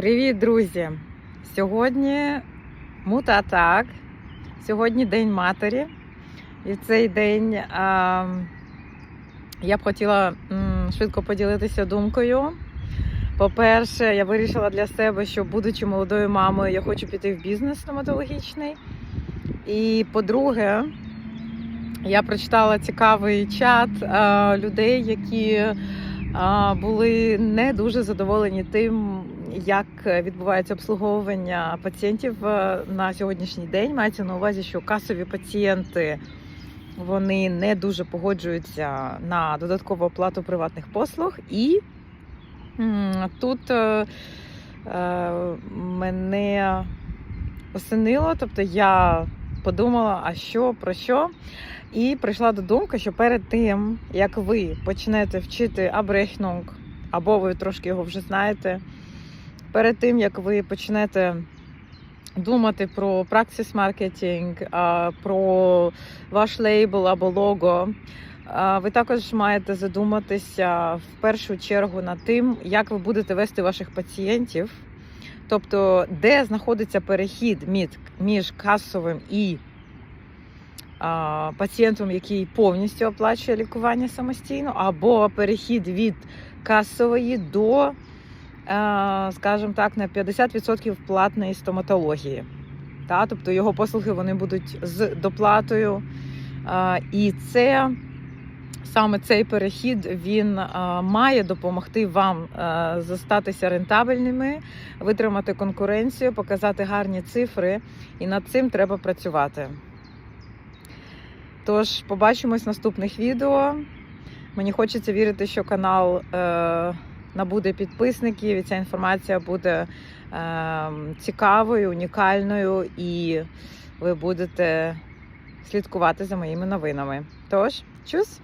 Привіт, друзі! Сьогодні мутатак. Сьогодні День матері. І в цей день а, я б хотіла м, швидко поділитися думкою. По-перше, я вирішила для себе, що, будучи молодою мамою, я хочу піти в бізнес стоматологічний. І по-друге, я прочитала цікавий чат а, людей, які а, були не дуже задоволені тим, як відбувається обслуговування пацієнтів е, на сьогоднішній день. Мається на увазі, що касові пацієнти вони не дуже погоджуються на додаткову оплату приватних послуг. І тут е, е, мене осенило, тобто я подумала, а що про що. І прийшла до думки, що перед тим, як ви почнете вчити Абрехнунг, або ви трошки його вже знаєте, перед тим як ви почнете думати про праксис маркетинг, про ваш лейбл або лого, ви також маєте задуматися в першу чергу над тим, як ви будете вести ваших пацієнтів, тобто де знаходиться перехід між, касовим і пацієнтом, який повністю оплачує лікування самостійно, або перехід від касової до, скажімо так, на 50% платної стоматології. Та? Тобто його послуги вони будуть з доплатою. Е, І це саме цей перехід він е, має допомогти вам е, зостатися рентабельними, витримати конкуренцію, показати гарні цифри, і над цим треба працювати. Тож побачимось в наступних відео. Мені хочеться вірити, що канал е, набуде підписників, і ця інформація буде е, цікавою, унікальною, і ви будете слідкувати за моїми новинами. Тож, чус!